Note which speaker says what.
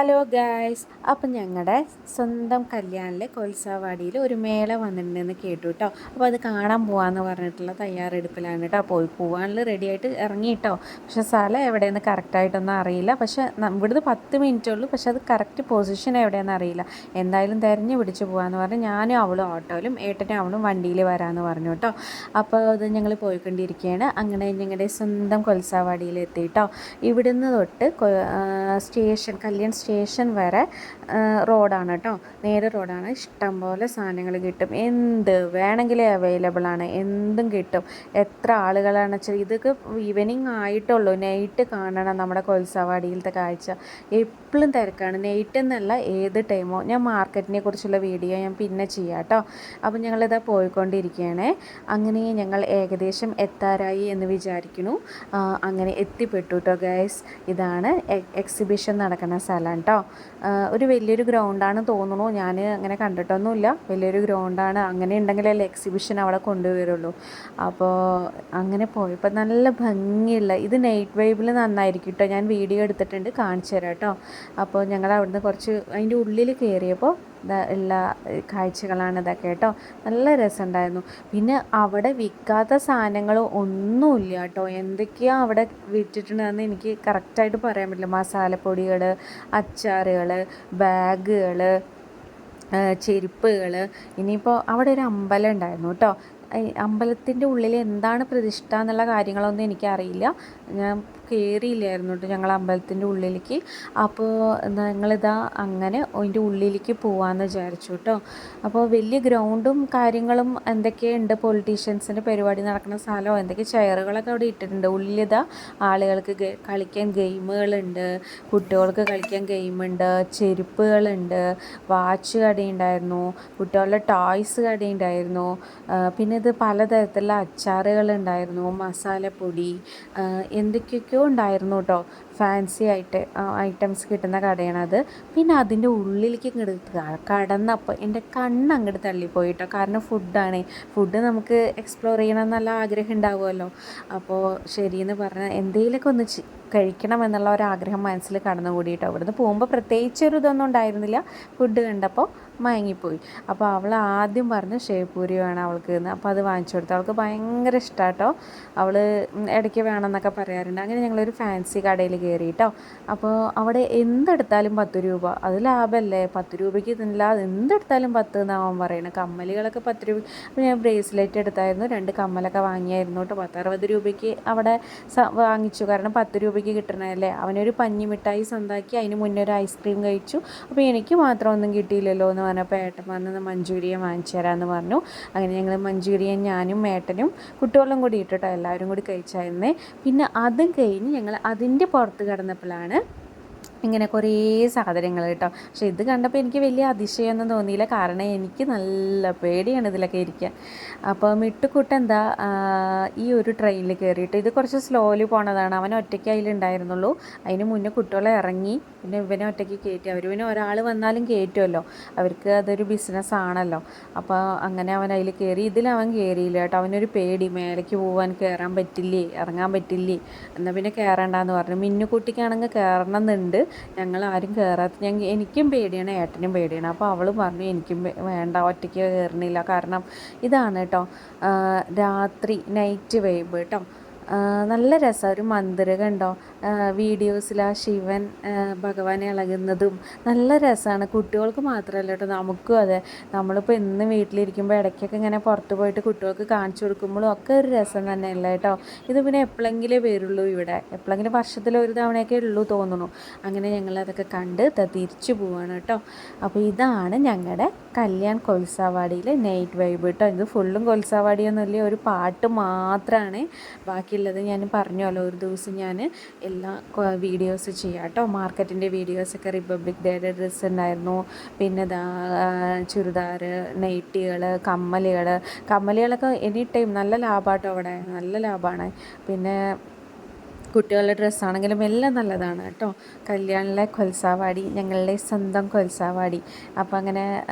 Speaker 1: Hello guys. അപ്പം ഞങ്ങളുടെ സ്വന്തം കല്യാണിലെ കൊൽസാവാടിയിൽ ഒരു മേള വന്നിട്ടുണ്ടെന്ന് കേട്ടു കേട്ടോ അപ്പോൾ അത് കാണാൻ പോകാമെന്ന് പറഞ്ഞിട്ടുള്ള തയ്യാറെടുപ്പിലാണ് കേട്ടോ പോയി പോകാനുള്ള റെഡിയായിട്ട് ഇറങ്ങി കേട്ടോ പക്ഷേ സ്ഥലം എവിടെയെന്ന് കറക്റ്റായിട്ടൊന്നും അറിയില്ല. പക്ഷേ ഇവിടുന്ന് പത്ത് മിനിറ്റേ ഉള്ളൂ. പക്ഷേ അത് കറക്റ്റ് പൊസിഷൻ എവിടെയെന്ന് അറിയില്ല. എന്തായാലും തിരഞ്ഞു പിടിച്ച് പോകാമെന്ന് പറഞ്ഞ് ഞാനും അവളും ഓട്ടോയിലും ഏട്ടനും അവളും വണ്ടിയിൽ വരാമെന്ന് പറഞ്ഞു കേട്ടോ അപ്പോൾ അത് ഞങ്ങൾ പോയിക്കൊണ്ടിരിക്കുകയാണ് അങ്ങനെ ഞങ്ങളുടെ സ്വന്തം കൊൽസാവാടിയിൽ എത്തി കേട്ടോ ഇവിടുന്ന് തൊട്ട് സ്റ്റേഷൻ കല്യാൺ സ്റ്റേഷൻ വരെ ആ, റോഡാണ് കേട്ടോ നേരെ റോഡാണ്. ഇഷ്ടം പോലെ സാധനങ്ങൾ കിട്ടും. എന്ത് വേണമെങ്കിലും അവൈലബിൾ ആണ്. എന്തും കിട്ടും. എത്ര ആളുകളാണ് വെച്ചാൽ ഇതൊക്കെ ഈവനിങ് ആയിട്ടുള്ളൂ. നൈറ്റ് കാണണം നമ്മുടെ കൊൽസവാടിയിലത്തെ കാഴ്ച. എപ്പോഴും തിരക്കാണ്. നൈറ്റ് എന്നല്ല ഏത് ടൈമോ ഞാൻ മാർക്കറ്റിനെ കുറിച്ചുള്ള വീഡിയോ ഞാൻ പിന്നെ ചെയ്യാം കേട്ടോ അപ്പോൾ ഞങ്ങളിതാ പോയിക്കൊണ്ടിരിക്കുകയാണ് അങ്ങനെ ഞങ്ങൾ ഏകദേശം എത്താറായി എന്ന് വിചാരിക്കുന്നു. അങ്ങനെ എത്തിപ്പെട്ടു കേട്ടോ ഗൈസ് ഇതാണ് എക്സിബിഷൻ നടക്കുന്ന സ്ഥലം. കേട്ടോ. ഒരു വലിയൊരു ഗ്രൗണ്ടാണ് തോന്നുന്നു ഞാൻ അങ്ങനെ കണ്ടിട്ടൊന്നുമില്ല. വലിയൊരു ഗ്രൗണ്ടാണ്. അങ്ങനെ ഉണ്ടെങ്കിലല്ലേ എക്സിബിഷൻ അവിടെ കൊണ്ടുവരുള്ളൂ. അപ്പോൾ അങ്ങനെ പോയപ്പോൾ നല്ല ഭംഗിയുള്ള ഇത് നൈറ്റ് വൈബിൽ നന്നായിരിക്കും കേട്ടോ ഞാൻ വീഡിയോ എടുത്തിട്ടുണ്ട്. കാണിച്ചു തരാം കേട്ടോ അപ്പോൾ ഞങ്ങൾ അവിടുന്ന് കുറച്ച് അതിന്റെ ഉള്ളിൽ കയറിയപ്പോൾ ഉള്ള കാഴ്ചകളാണ് ഇതൊക്കെ കേട്ടോ. നല്ല രസമുണ്ടായിരുന്നു. പിന്നെ അവിടെ വിൽക്കാത്ത സാധനങ്ങൾ ഒന്നുമില്ല കേട്ടോ. എന്തൊക്കെയാണ് അവിടെ വിറ്റിട്ടുണ്ടെന്ന് എനിക്ക് കറക്റ്റായിട്ട് പറയാൻ പറ്റില്ല. മസാലപ്പൊടികൾ അച്ചാറുകൾ ബാഗുകൾ ചെരുപ്പുകൾ ഇനിയിപ്പോൾ അവിടെ ഒരു അമ്പലം ഉണ്ടായിരുന്നു കേട്ടോ. അമ്പലത്തിന്റെ ഉള്ളിൽ എന്താണ് പ്രതിഷ്ഠ എന്നുള്ള കാര്യങ്ങളൊന്നും എനിക്കറിയില്ല. ഞാൻ കയറിയില്ലായിരുന്നു കേട്ടോ ഞങ്ങൾ അമ്പലത്തിന്റെ ഉള്ളിലേക്ക്. അപ്പോൾ ഞങ്ങളിതാ അങ്ങനെ അതിന്റെ ഉള്ളിലേക്ക് പോകാമെന്ന് വിചാരിച്ചു കേട്ടോ അപ്പോൾ വലിയ ഗ്രൗണ്ടും കാര്യങ്ങളും എന്തൊക്കെയുണ്ട്? പൊളിറ്റീഷ്യൻസിന്റെ പരിപാടി നടക്കുന്ന സ്ഥലമോ? എന്തൊക്കെ ചെയറുകളൊക്കെ അവിടെ ഇട്ടിട്ടുണ്ട്? ഉള്ളിലിതാ ആളുകൾക്ക് കളിക്കാൻ ഗെയിമുകളുണ്ട്. കുട്ടികൾക്ക് കളിക്കാൻ ഗെയിമുണ്ട്. ചെരുപ്പുകളുണ്ട്. വാച്ച് കടയുണ്ടായിരുന്നു. കുട്ടികളുടെ ടോയ്സ് കടയുണ്ടായിരുന്നു. പിന്നെ ഇത് പലതരത്തിലുള്ള അച്ചാറുകളുണ്ടായിരുന്നു. മസാലപ്പൊടി ആ, എന്തൊക്കെയൊക്കെയോ ഉണ്ടായിരുന്നു കേട്ടോ ഫാൻസി ആയിട്ട് ഐറ്റംസ് കിട്ടുന്ന കടയാണത്. പിന്നെ അതിന്റെ ഉള്ളിലേക്ക് ഇങ്ങോട്ട് കടന്നപ്പോൾ എന്റെ കണ്ണ് അങ്ങോട്ട് തള്ളിപ്പോയി കേട്ടോ കാരണം ഫുഡാണ് ഫുഡ് നമുക്ക് എക്സ്പ്ലോർ ചെയ്യണം എന്നുള്ള ആഗ്രഹം ഉണ്ടാവുമല്ലോ. അപ്പോൾ ശരിയെന്ന് പറഞ്ഞാൽ എന്തെങ്കിലുമൊക്കെ ഒന്ന് കഴിക്കണം എന്നുള്ള ഒരു ആഗ്രഹം മനസ്സിൽ കടന്നുകൂടി കേട്ടോ ഇവിടുന്ന് പോകുമ്പോൾ പ്രത്യേകിച്ച് ഒരു ഇതൊന്നും ഉണ്ടായിരുന്നില്ല. ഫുഡ് കണ്ടപ്പോൾ മയങ്ങിപ്പോയി. അപ്പോൾ അവൾ ആദ്യം പറഞ്ഞ് ഷേപ്പൂരി വേണം അവൾക്ക് എന്ന്. അപ്പോൾ അത് വാങ്ങിച്ചു കൊടുത്തു. അവൾക്ക് ഭയങ്കര ഇഷ്ടമാട്ടോ അവൾ ഇടയ്ക്ക് വേണമെന്നൊക്കെ പറയാറുണ്ട്. അങ്ങനെ ഞങ്ങളൊരു ഫാൻസി കടയിൽ കയറി കേട്ടോ അപ്പോൾ അവിടെ എന്തെടുത്താലും പത്ത് രൂപ. അത് ലാഭമല്ലേ? പത്ത് രൂപയ്ക്ക് ഇതില്ല എന്തെടുത്താലും പത്ത് എന്നാവാൻ പറയുന്നത്. കമ്മലുകളൊക്കെ പത്ത് രൂപ. അപ്പോൾ ഞാൻ ബ്രേസ്ലെറ്റ് എടുത്തായിരുന്നു. രണ്ട് കമ്മലൊക്കെ വാങ്ങിയായിരുന്നു കേട്ടോ. പത്തറുപത് രൂപയ്ക്ക് അവിടെ വാങ്ങിച്ചു. കാരണം പത്ത് രൂപയ്ക്ക് കിട്ടണമല്ലേ അവനൊരു പഞ്ഞി മിഠായി സ്വന്തമാക്കി അതിന് മുന്നേ ഒരു ഐസ്ക്രീം കഴിച്ചു. അപ്പോൾ എനിക്ക് മാത്രം ഒന്നും കിട്ടിയില്ലല്ലോ എന്ന് പറഞ്ഞപ്പോൾ ഏട്ടൻ പറഞ്ഞത് മഞ്ചൂരിയൻ വാങ്ങിച്ചു തരാമെന്ന് പറഞ്ഞു. അങ്ങനെ ഞങ്ങൾ മഞ്ചൂരിയൻ ഞാനും ഏട്ടനും കുട്ടികളും കൂടി ഇട്ടിട്ടോ എല്ലാവരും കൂടി കഴിച്ചായിരുന്നേ. പിന്നെ അതും കഴിഞ്ഞ് ഞങ്ങൾ അതിന്റെ പുറത്ത് കിടന്നപ്പോഴാണ് ഇങ്ങനെ കുറേ സാധനങ്ങൾ കേട്ടോ. പക്ഷെ ഇത് കണ്ടപ്പോൾ എനിക്ക് വലിയ അതിശയമൊന്നും തോന്നിയില്ല. കാരണം എനിക്ക് നല്ല പേടിയാണ് ഇതിലൊക്കെ ഇരിക്കാൻ. അപ്പോൾ മിട്ടുക്കുട്ട എന്താ ഈ ഒരു ട്രെയിനിൽ കയറിയിട്ട് ഇത് കുറച്ച് സ്ലോലി പോണതാണ്. അവൻ ഒറ്റയ്ക്ക് അതിലുണ്ടായിരുന്നുള്ളൂ. അതിന് മുന്നേ കുട്ടികളെ ഇറങ്ങി. പിന്നെ ഇവനെ ഒറ്റയ്ക്ക് കയറ്റി. അവർ പിന്നെ ഒരാൾ വന്നാലും കയറ്റുമല്ലോ അവർക്ക് അതൊരു ബിസിനസ് ആണല്ലോ. അപ്പോൾ അങ്ങനെ അവൻ അതിൽ കയറി. ഇതിൽ അവൻ കയറിയില്ല കേട്ടോ. അവനൊരു പേടി. മേലേക്ക് പോകാൻ കയറാൻ പറ്റില്ലേ? ഇറങ്ങാൻ പറ്റില്ലേ? എന്നാൽ പിന്നെ കയറണ്ടെന്ന് പറഞ്ഞു. മിന്നുകുട്ടിക്കാണെങ്കിൽ കയറണം എന്നുണ്ട് ഞങ്ങൾ ആരും കയറാത്ത ഞങ്ങൾ എനിക്കും പേടിയാണ് ഏട്ടനും പേടിയാണ്. അപ്പോൾ അവൾ പറഞ്ഞു എനിക്കും വേണ്ട ഒറ്റയ്ക്ക് കയറണില്ല. കാരണം ഇതാണ് കേട്ടോ രാത്രി നൈറ്റ് വൈബ് കേട്ടോ നല്ല രസമാണ് ഒരു മന്ദിരകം കണ്ടോ വീഡിയോസിൽ ആ ശിവൻ ഭഗവാനെ ഇളകുന്നതും നല്ല രസമാണ് കുട്ടികൾക്ക് മാത്രമല്ല കേട്ടോ നമുക്കും അതെ. നമ്മളിപ്പോൾ ഇന്ന് വീട്ടിലിരിക്കുമ്പോൾ ഇടയ്ക്കൊക്കെ ഇങ്ങനെ പുറത്ത് പോയിട്ട് കുട്ടികൾക്ക് കാണിച്ചു കൊടുക്കുമ്പോഴും ഒക്കെ ഒരു രസം തന്നെയല്ല കേട്ടോ ഇത് പിന്നെ എപ്പോഴെങ്കിലേ വരുള്ളൂ ഇവിടെ. എപ്പോഴെങ്കിലും വർഷത്തിൽ ഒരു തവണയൊക്കെ ഉള്ളൂ തോന്നുന്നു. അങ്ങനെ ഞങ്ങൾ അതൊക്കെ കണ്ട് തിരിച്ചു പോവാണ് കേട്ടോ അപ്പോൾ ഇതാണ് ഞങ്ങളുടെ കല്യാൺ കൊൽസാവാടിയിലെ നൈറ്റ് വൈബ് കേട്ടോ ഇത് ഫുള്ളും കൊൽസാവാടിയൊന്നുമില്ല ഒരു പാട്ട് മാത്രമാണ് ബാക്കിയുള്ളത് ഞാൻ പറഞ്ഞല്ലോ ഒരു ദിവസം ഞാൻ എല്ലാ വീഡിയോസ് ചെയ്യാം കേട്ടോ. മാർക്കറ്റിന്റെ വീഡിയോസൊക്കെ റിപ്പബ്ലിക് ഡേയുടെ ഡ്രസ്സ് ഉണ്ടായിരുന്നു. പിന്നെ ദാ ചുരിദാർ നൈറ്റികൾ കമ്മലുകൾ കമ്മലുകളൊക്കെ എനി ടൈം നല്ല ലാഭമാട്ടോ അവിടെ. നല്ല ലാഭമാണ് പിന്നെ കുട്ടികളുടെ ഡ്രസ്സാണെങ്കിലും എല്ലാം നല്ലതാണ് കേട്ടോ. കല്യാണിലെ കൊൽസാവാടി ഞങ്ങളുടെ സ്വന്തം കൊൽസാവാടി. അപ്പം അങ്ങനെ